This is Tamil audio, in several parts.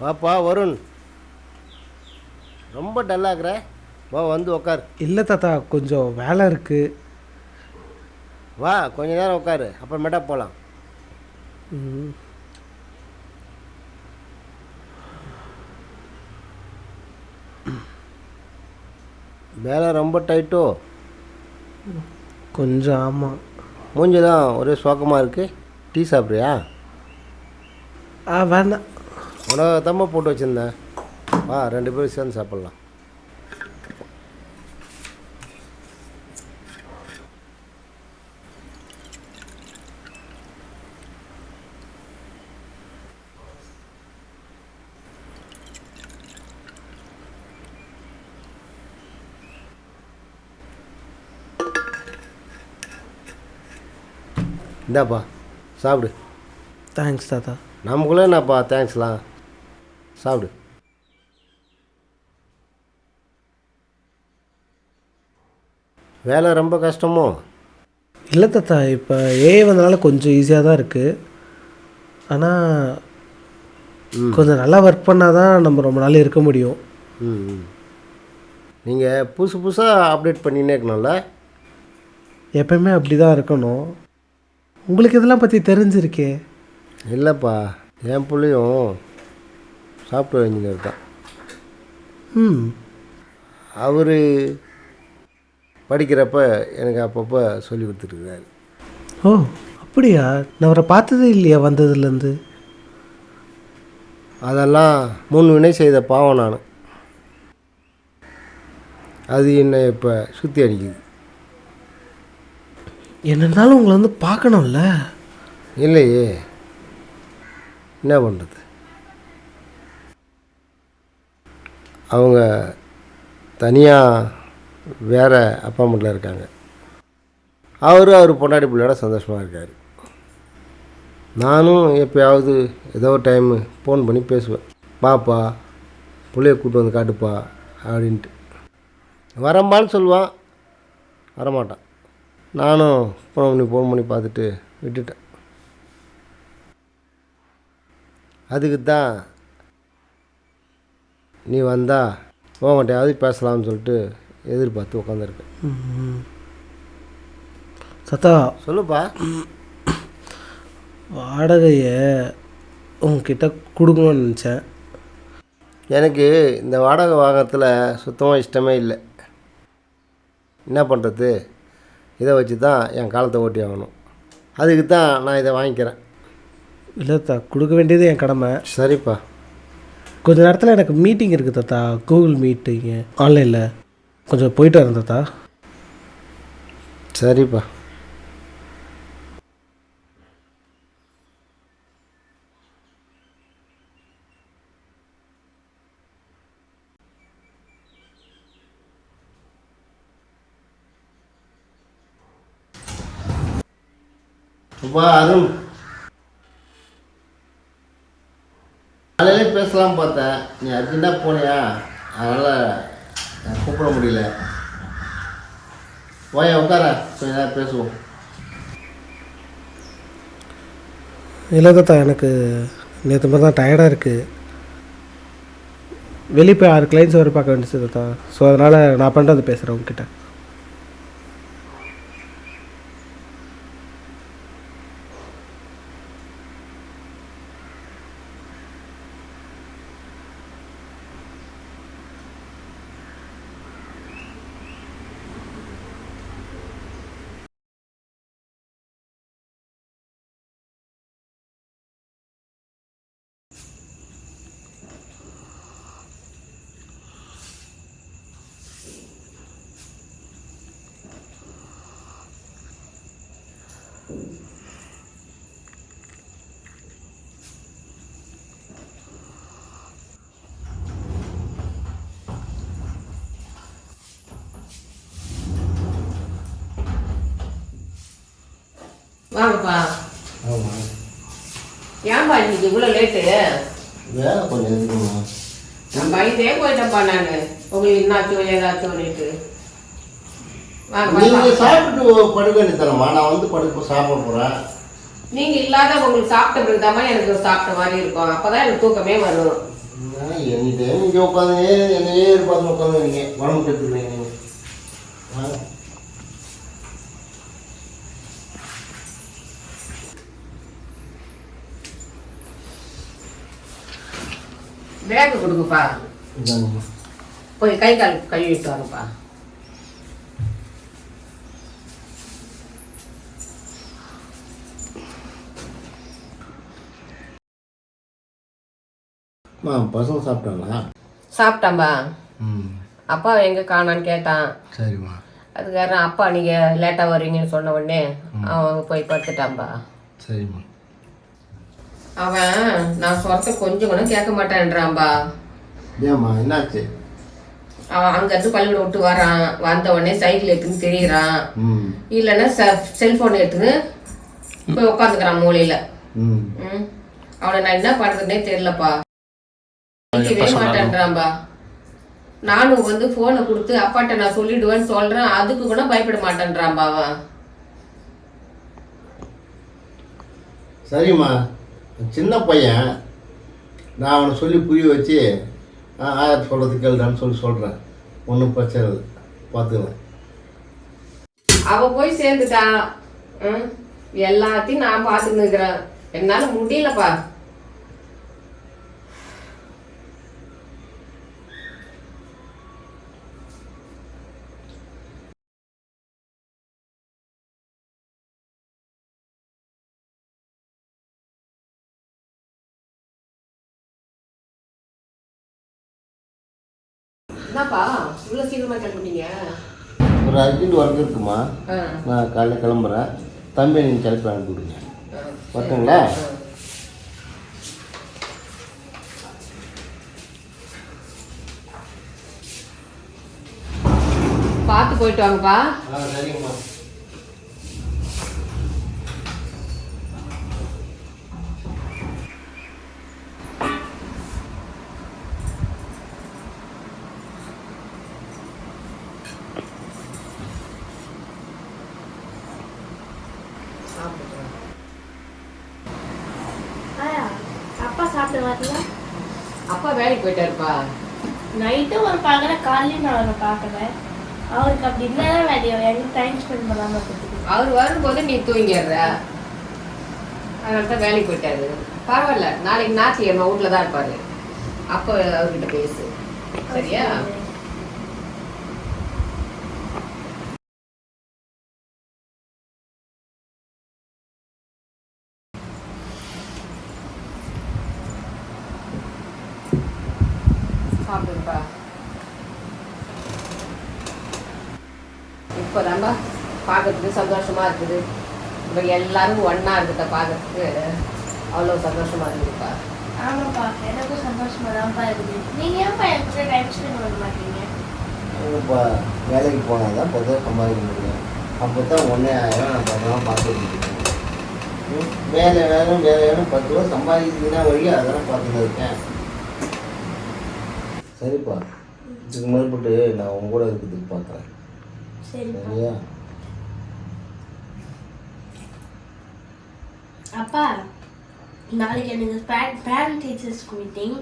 வாப்பா வருண். ரொம்ப டல்லாகிற வா வந்து உக்கார். இல்லை தாத்தா கொஞ்சம் வேலை இருக்குது வா கொஞ்ச நேரம் உட்காரு அப்புறமேட்டா போகலாம் வேலை ரொம்ப டைட்டோ? கொஞ்சம் ஆமாம் மூஞ்சி தான் ஒரே சோக்கமாக இருக்குது டீ சாப்பிட்றியா? ஆ வேண்டாம் உனக்கு தம்மா போட்டு வச்சுருந்தேன். வா ரெண்டு பேரும் சேர்ந்து சாப்பிட்லாம். இந்தாப்பா சாப்பிடு. தேங்க்ஸ் தாத்தா. நமக்குள்ளே என்னப்பா தேங்க்ஸ்லாம் சாப்பிடு வேலை ரொம்ப கஷ்டமோ? இல்லை தாத்தா இப்போ ஏஐ வந்தனால கொஞ்சம் ஈஸியாக தான் இருக்குது ஆனால் கொஞ்சம் நல்லா ஒர்க் பண்ணால் தான் நம்ம ரொம்ப நாள் இருக்க முடியும். ம் ம். நீங்கள் புதுசு புதுசாக அப்டேட் பண்ணினே இருக்கணும்ல? எப்பயுமே அப்படி தான் இருக்கணும். உங்களுக்கு இதெல்லாம் பற்றி தெரிஞ்சிருக்கே? இல்லைப்பா என் பிள்ளையும் சாஃப்ட்வேர் இன்ஜினியர் தான். ம். அவர் படிக்கிறப்ப எனக்கு அப்பப்போ சொல்லி கொடுத்துருக்காரு ஓ அப்படியா? நான் அவரை பார்த்ததே இல்லையா வந்ததுலேருந்து? அதெல்லாம் மூணு வினை செய்த பாவம் நான். அது என்னை இப்போ சுற்றி அடிக்குது. என்னன்னாலும் உங்களை வந்து பார்க்கணும்ல? இல்லையே. என்ன பண்ணுறது அவங்க தனியாக வேறு அப்பார்ட்மெண்ட்டில் இருக்காங்க. அவரும் அவர் பொண்டாடி பிள்ளையோட சந்தோஷமாக இருக்கார். நானும் எப்பயாவது ஏதோ ஒரு டைமு ஃபோன் பண்ணி பேசுவேன். பாப்பா பிள்ளைய கூப்பிட்டு வந்து காட்டுப்பா அப்படின்ட்டு. வரம்பான்னு சொல்லுவான். வரமாட்டான். நானும் ஃபோன் பண்ணி ஃபோன் பண்ணி பார்த்துட்டு விட்டுட்டேன். அதுக்கு தான் நீ வந்தா உங்கள்கிட்டயாவது பேசலாம்னு சொல்லிட்டு எதிர்பார்த்து உட்காந்துருக்கேன் ம். தாத்தா சொல்லுப்பா. வாடகையை உங்ககிட்ட கொடுக்கணும்னு நினச்சேன். எனக்கு இந்த வாடகை வாங்கறதுல சுத்தமாக இஷ்டமே இல்லை. என்ன பண்ணுறது இதை வச்சு தான் என் காலத்தை ஓட்டி ஆகணும். அதுக்கு தான் நான் இதை வாங்கிக்கிறேன். இல்லை கொடுக்க வேண்டியது என் கடமை. சரிப்பா. கொஞ்ச நேரத்தில் எனக்கு மீட்டிங் இருக்குது தாத்தா. கூகுள் மீட்டிங்கு ஆன்லைனில் கொஞ்சம் போயிட்டு வரேன் தாத்தா. சரிப்பா. அப்பா அருண். காலையிலே பேசலாம் பார்த்தேன். நீ அர்ஜென்ட்டாக போனியா? அதனால் கூப்பிட முடியல. வாயா உட்கார. கொஞ்ச நேரம் பேசுவோம். இல்லை தாத்தா எனக்கு நேற்று மாதிரி தான் டயர்டாக இருக்குது வெளியே போய் ஆறு கிளைண்ட்ஸ் வரை பார்க்க வேண்டியது தாத்தா. ஸோ அதனால் நான் பண்ணுறது பேசுகிறேன் உங்ககிட்ட. வாங்கப்பா. ஆமாம் ஏன்பா இன்னைக்கு இவ்வளோ லேட்டு வேலை கொஞ்சம் இருக்குமா நான் பயந்தே போயிட்டேன்ப்பா நான். உங்களுக்கு என்னாச்சோ ஏதாச்சும் லேட்டு நீங்கள் சாப்பிட்டு படுக்க வேண்டியதானம்மா நான் வந்து படுக்க சாப்பிட போகிறேன் நீங்க இல்லாத உங்களுக்கு சாப்பிட்ட பிறகுதாம்மா எனக்கு சாப்பிட்ட மாதிரி இருக்கும். அப்பதான் எனக்கு தூக்கமே வரும். எனி டைம் இங்கே உட்காந்து என்னையே எதிர்பார்த்து உட்காந்துருக்கீங்க உடம்பு நீங்கள் ஆ பேக்கு கொடுங்கப்பா. போய் கை கால் கழுவிட்டு வாங்கப்பா. அம்மா பசங்க சாப்பிட்டாங்களா? சாப்பிட்டாம்பா. ம். அப்பா எங்கே காணான்னு கேட்டான். சரிம்மா. அதுக்காரன் அப்பா நீங்கள் லேட்டாக வருவீங்கன்னு சொன்ன உடனே அவன் போய் படுத்துட்டான்பா. சரிம்மா. அவன் நான் சொல்கிறத கொஞ்சம் கூட கேட்க மாட்டேன்றான்பா. ஏம்மா என்னாச்சு? அவன் அங்கேருந்து பள்ளிக்கூடம் விட்டு வரான். வந்த உடனே சைக்கிள் எடுத்துன்னு திரியிறான். ம். இல்லைன்னா செ செல்ஃபோன் எடுத்துன்னு போய் உட்காந்துக்கிறான் மூலையில். ம். ம். அவனை நான் என்ன பண்ணுறதுனே தெரியலப்பா. நிற்கவே மாட்டேன்றான்பா. நானும் வந்து ஃபோனை கொடுத்து அப்பாட்ட நான் சொல்லிடுவேன்னு சொல்கிறேன் அதுக்கு கூட பயப்பட மாட்டேன்றான்பா அவன். சரிம்மா. சின்ன பையன் நான் அவனை சொல்லி புரிய வச்சு ஆ ஆயிரத்தி சொல்கிறது கேளுடான்னு சொல்லி சொல்கிறேன் ஒன்றும் பிரச்சனை இல்லை. பார்த்துக்கலாம் அவள் போய் சேர்ந்துட்டான் எல்லாத்தையும் நான் பார்த்துன்னு இருக்கிறேன். என்னால் முடியலப்பா. என்னப்பா? இவ்வளோ சீக்கிரமா கிளம்பிட்டீங்க ஒரு அர்ஜென்ட் ஒர்க் இருக்குமா? நான் காலைல கிளம்புறேன். தம்பி நீங்கள் கிளப்பி அனுப்பி விடுங்க வரட்டுங்களா? பார்த்து போயிட்டு வாங்கப்பா. சரிங்கம்மா ஆயா அப்பா சாப்பிட்டு வரல அப்பா வேலைக்கு போயிட்டாருப்பா. நைட்டும் ஒரு பார்க்குறேன் காலையும் நான் அவரை பார்க்குறேன் அவருக்கு அப்படி என்னதான் வேலையோ எனக்கு டைம் ஸ்பெண்ட் பண்ணாமல் இருக்கிறதுக்கு அவர் வரும்போது நீ தூங்கிடுற. அதனால தான் வேலைக்கு போயிட்டாரு. பரவாயில்ல. நாளைக்கு ஞாயிற்றுக்கிழமை வீட்டில் தான் இருப்பாரு. அப்போ அவர்கிட்ட பேசு. சரியா? சாப்பிடுப்பா இப்போ தான்பா பார்க்கறதுக்கு சந்தோஷமா இருக்குது. இப்போ எல்லாரும் ஒண்ணா இருக்கிறத பார்க்கறதுக்கு அவ்வளோ சந்தோஷமா இருக்குதுப்பா. ஆமாப்பா எனக்கும் சந்தோஷமா தான்ப்பா இருக்குது. நீங்கள் ஏன்ப்பா என் கூட டைம் ஸ்பெண்ட் பண்ண மாட்டீங்க? இப்போ வேலைக்கு போனால் தான் ரூபா சம்பாதிக்க முடியும். அப்போ தான் ஒன்றே ஆயிரம் நான் பத்திரமா ம், வேலை வேணும் வேலை வேணும் பத்து ரூபா சம்பாதிக்கிறதுனா வழி அதெல்லாம் பார்த்துட்டு இருக்கேன். சரிப்பா. இதுக்கு மேற்பட்டு நான் உங்க கூட இருக்கிறதுக்கு பார்க்குறேன் சரியா? அப்பா நாளைக்கு எனக்கு பேரண்ட் டீச்சர்ஸ்க்கு மீட்டிங்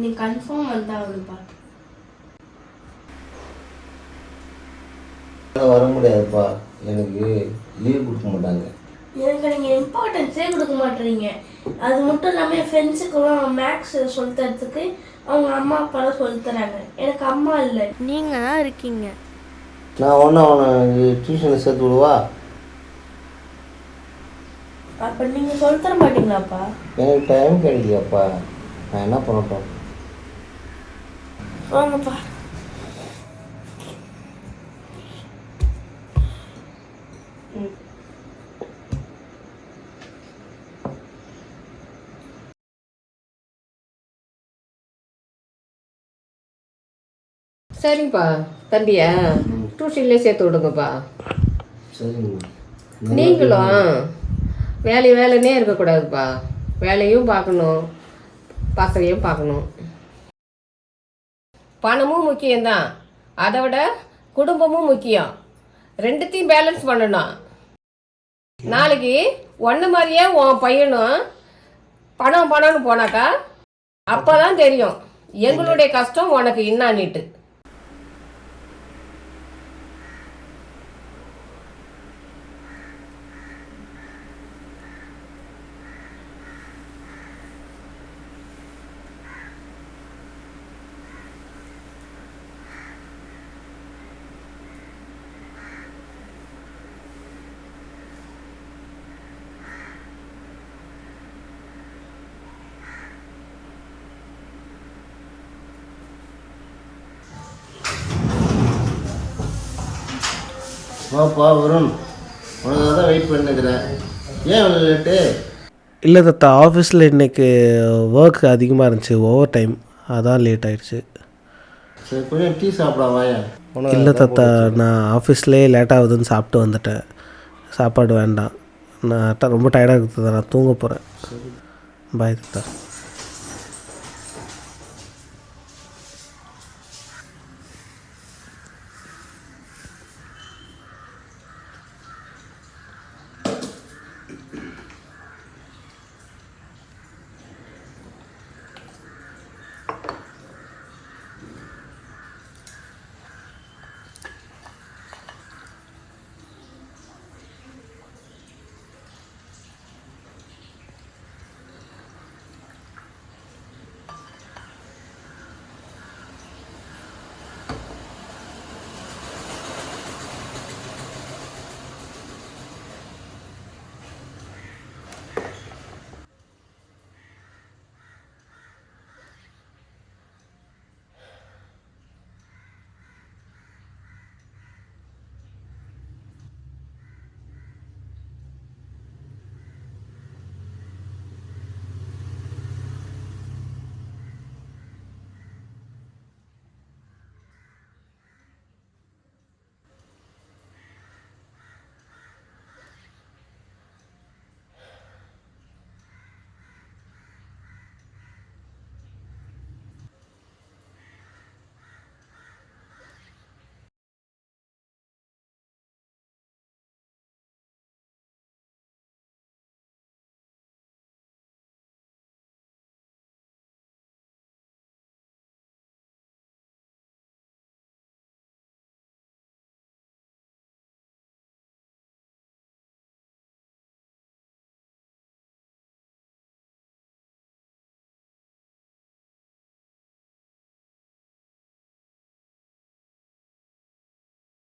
நீ கன்ஃபார்ம் வந்தாகணும்ப்பா வர முடியாதுப்பா. எனக்கு லீவ் கொடுக்க மாட்டாங்க. எனக்கு நீங்கள் இம்பார்ட்டன்ஸே கொடுக்க மாட்டேறீங்க அது மட்டும் இல்லாமல் என் ஃப்ரெண்ட்ஸுக்கெல்லாம் மேக்ஸ் சொல்லி தரத்துக்கு அவங்க அம்மா அப்பாலாம் சொல்லி தராங்க எனக்கு அம்மா இல்லை. நீங்கள் தான் இருக்கீங்க. நான் ஒன்று அவனை டியூஷனில் சேர்த்து விடுவா? அப்போ நீங்கள் சொல்லி தர மாட்டீங்களாப்பா? எனக்கு டைம் கிடைக்கலையாப்பா. நான் என்ன பண்ணட்டும்? வாங்கப்பா. சரிங்கப்பா தம்பியா? டியூஷன்லேயே சேர்த்து விடுங்கப்பா. நீங்களும் வேலை வேலைன்னே இருக்கக்கூடாதுப்பா. வேலையும் பார்க்கணும் பசங்களையும் பார்க்கணும். பணமும் முக்கியம்தான். அதை விட குடும்பமும் முக்கியம். ரெண்டுத்தையும் பேலன்ஸ் பண்ணணும். நாளைக்கு ஒன்று மாதிரியே உன் பையனும் பணம் பணம்னு போனாக்கா அப்போ தான் தெரியும். எங்களுடைய கஷ்டம் உனக்கு இன்னானிட்டு வாப்பா வருண் தான் வெயிட் பண்ணிக்கிறேன் ஏன் இவ்வளோ லேட்டு இல்லை தாத்தா ஆஃபீஸில் இன்னைக்கு ஒர்க் அதிகமாக இருந்துச்சு ஓவர் டைம் அதான் லேட் ஆயிடுச்சு. சரி கொஞ்சம் டீ சாப்பிடா இல்லை தாத்தா நான் ஆஃபீஸ்லேயே லேட் ஆகுதுன்னு சாப்பிட்டு வந்துட்டேன். சாப்பாடு வேண்டாம். நான் ரொம்ப டயர்டாக இருக்குது நான் தூங்க போகிறேன் பாய் தாத்தா.